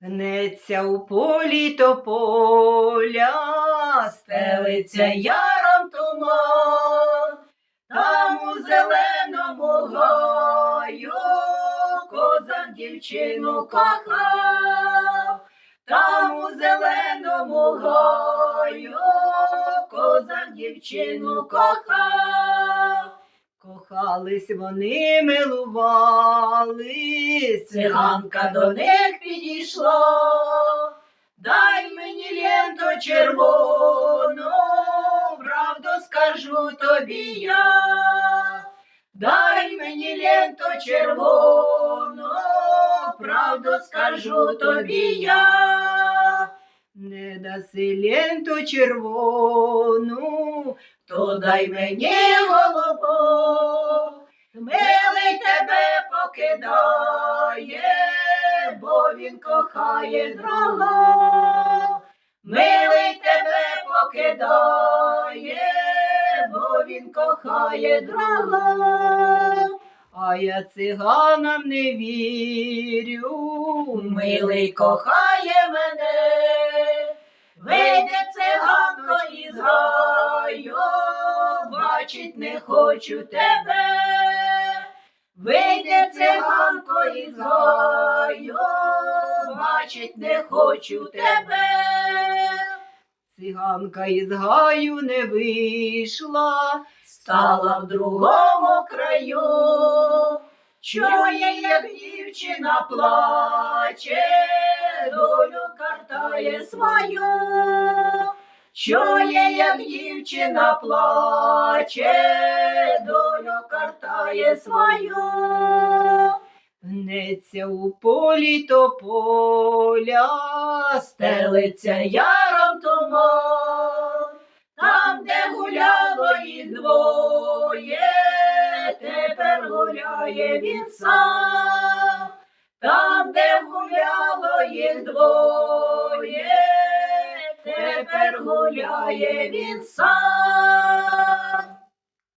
Гнеться у полі тополя, стелиться яром туман, там у зеленому гаю козак дівчину кохав, там у зеленому гаю козак дівчину кохав. Кохались вони, милувались, циганка до них підійшла. Дай мені ленту червону, правду скажу тобі я. Дай мені ленту червону, правду скажу тобі я. Не даси ленту червону, то дай мені голубу. Милий тебе покидає, бо він кохає другого. Милий тебе покидає, бо він кохає другого. А я циганам не вірю, милий кохає мене, вийде циганко із гаю, бачить не хочу тебе. Вийде циганко із гаю, бачить не хочу тебе. Циганка із гаю не вийшла, стала в другому краю. Чує, як дівчина плаче, долю картає свою. Чує, як дівчина плаче, долю картає свою. Гнеться у полі тополя, стелиться яром туман, там, де гуляло їх двоє, тепер гуляє він сам, там, де гуляло їх двоє, тепер гуляє він сам.